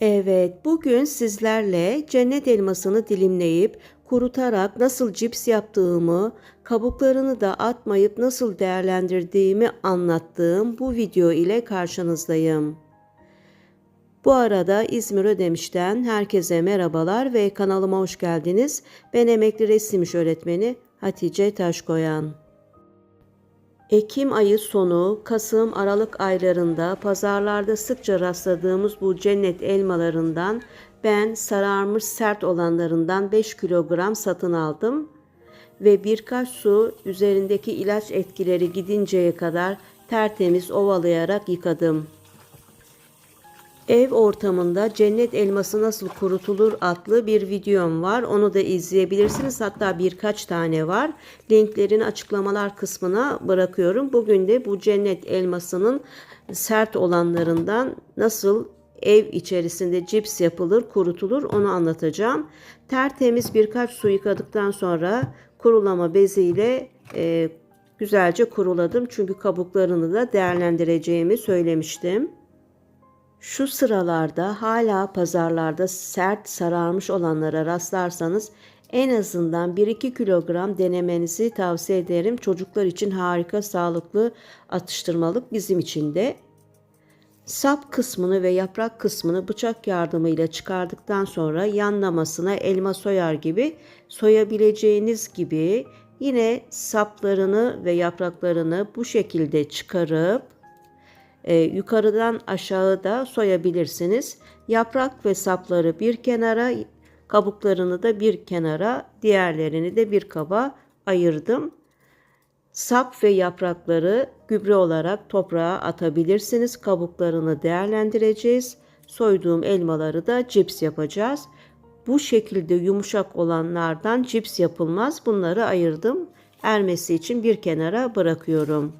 Evet, bugün sizlerle cennet elmasını dilimleyip kurutarak nasıl cips yaptığımı, kabuklarını da atmayıp nasıl değerlendirdiğimi anlattığım bu video ile karşınızdayım. Bu arada İzmir Ödemiş'ten herkese merhabalar ve kanalıma hoş geldiniz. Ben emekli resim öğretmeni Hatice Taşkoyan. Ekim ayı sonu, Kasım, Aralık aylarında pazarlarda sıkça rastladığımız bu cennet elmalarından ben sararmış sert olanlarından 5 kilogram satın aldım ve birkaç su üzerindeki ilaç etkileri gidinceye kadar tertemiz ovalayarak yıkadım. Ev ortamında cennet elması nasıl kurutulur adlı bir videom var. Onu da izleyebilirsiniz. Hatta birkaç tane var. Linklerini açıklamalar kısmına bırakıyorum. Bugün de bu cennet elmasının sert olanlarından nasıl ev içerisinde cips yapılır, kurutulur onu anlatacağım. Tertemiz birkaç su yıkadıktan sonra kurulama beziyle e, güzelce kuruladım. Çünkü kabuklarını da değerlendireceğimi söylemiştim. Şu sıralarda hala pazarlarda sert sararmış olanlara rastlarsanız en azından 1-2 kilogram denemenizi tavsiye ederim. Çocuklar için harika sağlıklı atıştırmalık bizim için de. Sap kısmını ve yaprak kısmını bıçak yardımıyla çıkardıktan sonra yanlamasına elma soyar gibi soyabileceğiniz gibi yine saplarını ve yapraklarını bu şekilde çıkarıp e, yukarıdan aşağı da soyabilirsiniz. Yaprak ve sapları bir kenara, kabuklarını da bir kenara, diğerlerini de bir kaba ayırdım. Sap ve yaprakları gübre olarak toprağa atabilirsiniz. Kabuklarını değerlendireceğiz. Soyduğum elmaları da cips yapacağız. Bu şekilde yumuşak olanlardan cips yapılmaz. Bunları ayırdım. Ermesi için bir kenara bırakıyorum.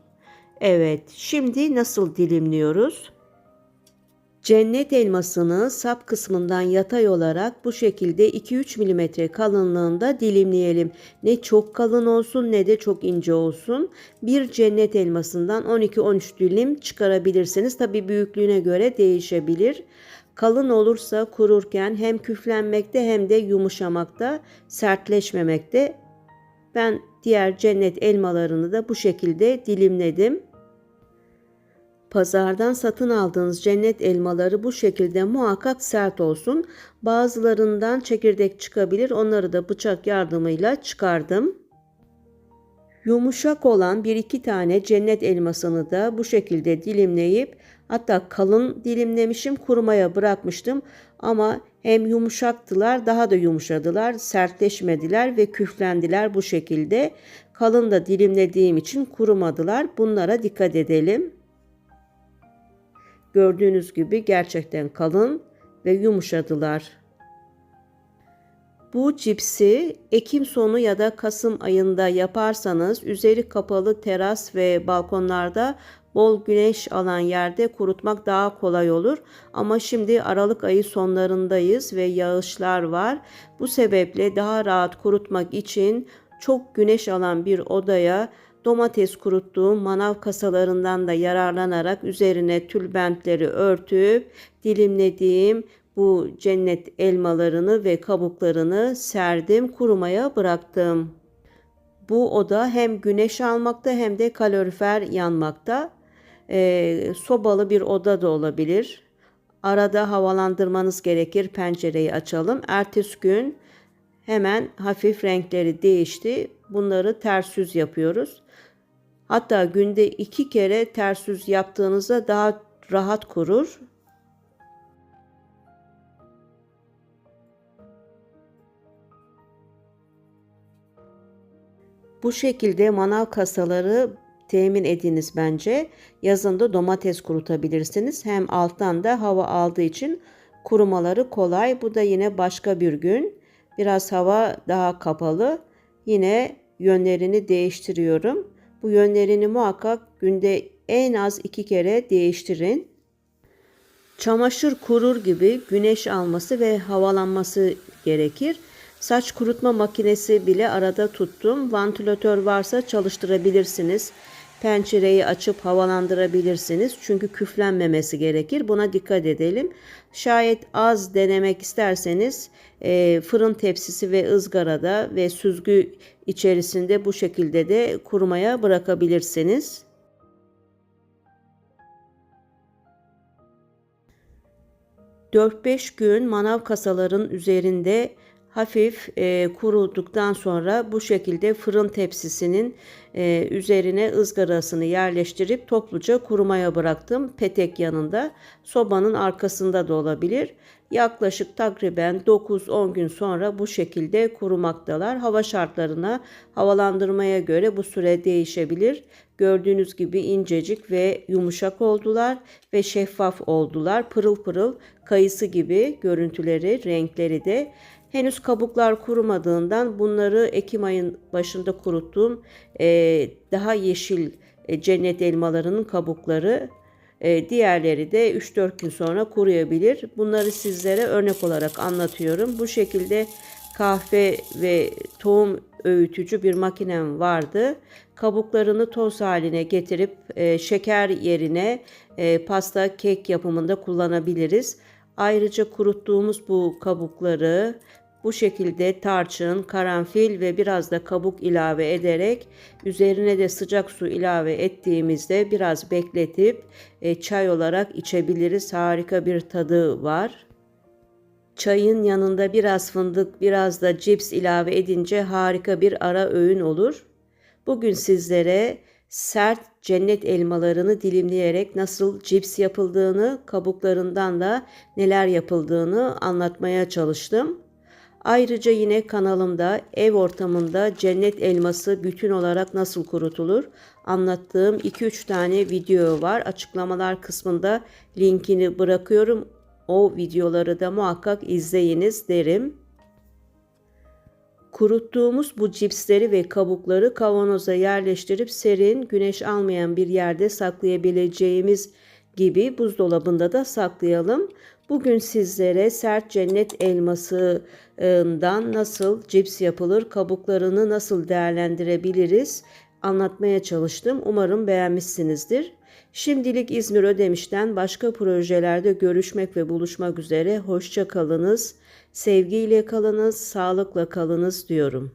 Evet, şimdi nasıl dilimliyoruz? Cennet elmasını sap kısmından yatay olarak bu şekilde 2-3 mm kalınlığında dilimleyelim. Ne çok kalın olsun ne de çok ince olsun. Bir cennet elmasından 12-13 dilim çıkarabilirsiniz. Tabi büyüklüğüne göre değişebilir. Kalın olursa kururken hem küflenmekte hem de yumuşamakta, sertleşmemekte. Ben diğer cennet elmalarını da bu şekilde dilimledim. Pazardan satın aldığınız cennet elmaları bu şekilde muhakkak sert olsun. Bazılarından çekirdek çıkabilir. Onları da bıçak yardımıyla çıkardım. Yumuşak olan bir iki tane cennet elmasını da bu şekilde dilimleyip hatta kalın dilimlemişim kurumaya bırakmıştım ama hem yumuşaktılar daha da yumuşadılar sertleşmediler ve küflendiler bu şekilde kalın da dilimlediğim için kurumadılar bunlara dikkat edelim. Gördüğünüz gibi gerçekten kalın ve yumuşadılar. Bu cipsi Ekim sonu ya da Kasım ayında yaparsanız üzeri kapalı teras ve balkonlarda bol güneş alan yerde kurutmak daha kolay olur. Ama şimdi Aralık ayı sonlarındayız ve yağışlar var. Bu sebeple daha rahat kurutmak için çok güneş alan bir odaya domates kuruttuğum manav kasalarından da yararlanarak üzerine tülbentleri örtüp dilimlediğim bu cennet elmalarını ve kabuklarını serdim, kurumaya bıraktım. Bu oda hem güneş almakta hem de kalorifer yanmakta. E, sobalı bir oda da olabilir. Arada havalandırmanız gerekir. Pencereyi açalım. Ertesi gün hemen hafif renkleri değişti. Bunları ters yüz yapıyoruz. Hatta günde iki kere ters yüz yaptığınızda daha rahat kurur. Bu şekilde manav kasaları temin ediniz bence. Yazında domates kurutabilirsiniz. Hem alttan da hava aldığı için kurumaları kolay. Bu da yine başka bir gün. Biraz hava daha kapalı. Yine yönlerini değiştiriyorum. Bu yönlerini muhakkak günde en az iki kere değiştirin. Çamaşır kurur gibi güneş alması ve havalanması gerekir. Saç kurutma makinesi bile arada tuttum. Vantilatör varsa çalıştırabilirsiniz. pencereyi açıp havalandırabilirsiniz. Çünkü küflenmemesi gerekir. Buna dikkat edelim. Şayet az denemek isterseniz e, fırın tepsisi ve ızgarada ve süzgü içerisinde bu şekilde de kurumaya bırakabilirsiniz. ...4-5 gün manav kasaların üzerinde hafif e, kuruduktan sonra bu şekilde fırın tepsisinin e, üzerine ızgarasını yerleştirip topluca kurumaya bıraktım. Petek yanında sobanın arkasında da olabilir. Yaklaşık takriben 9-10 gün sonra bu şekilde kurumaktalar. Hava şartlarına, havalandırmaya göre bu süre değişebilir. Gördüğünüz gibi incecik ve yumuşak oldular ve şeffaf oldular. Pırıl pırıl kayısı gibi görüntüleri, renkleri de Henüz kabuklar kurumadığından bunları Ekim ayın başında kuruttuğum e, daha yeşil e, cennet elmalarının kabukları e, diğerleri de 3-4 gün sonra kuruyabilir. Bunları sizlere örnek olarak anlatıyorum. Bu şekilde kahve ve tohum öğütücü bir makinem vardı. Kabuklarını toz haline getirip e, şeker yerine e, pasta, kek yapımında kullanabiliriz. Ayrıca kuruttuğumuz bu kabukları bu şekilde tarçın, karanfil ve biraz da kabuk ilave ederek üzerine de sıcak su ilave ettiğimizde biraz bekletip e, çay olarak içebiliriz. Harika bir tadı var. Çayın yanında biraz fındık, biraz da cips ilave edince harika bir ara öğün olur. Bugün sizlere sert cennet elmalarını dilimleyerek nasıl cips yapıldığını, kabuklarından da neler yapıldığını anlatmaya çalıştım. Ayrıca yine kanalımda ev ortamında cennet elması bütün olarak nasıl kurutulur anlattığım 2-3 tane video var. Açıklamalar kısmında linkini bırakıyorum. O videoları da muhakkak izleyiniz derim. Kuruttuğumuz bu cipsleri ve kabukları kavanoza yerleştirip serin, güneş almayan bir yerde saklayabileceğimiz gibi buzdolabında da saklayalım. Bugün sizlere sert cennet elmasından nasıl cips yapılır, kabuklarını nasıl değerlendirebiliriz anlatmaya çalıştım. Umarım beğenmişsinizdir. Şimdilik İzmir Ödemiş'ten başka projelerde görüşmek ve buluşmak üzere. Hoşça kalınız, sevgiyle kalınız, sağlıkla kalınız diyorum.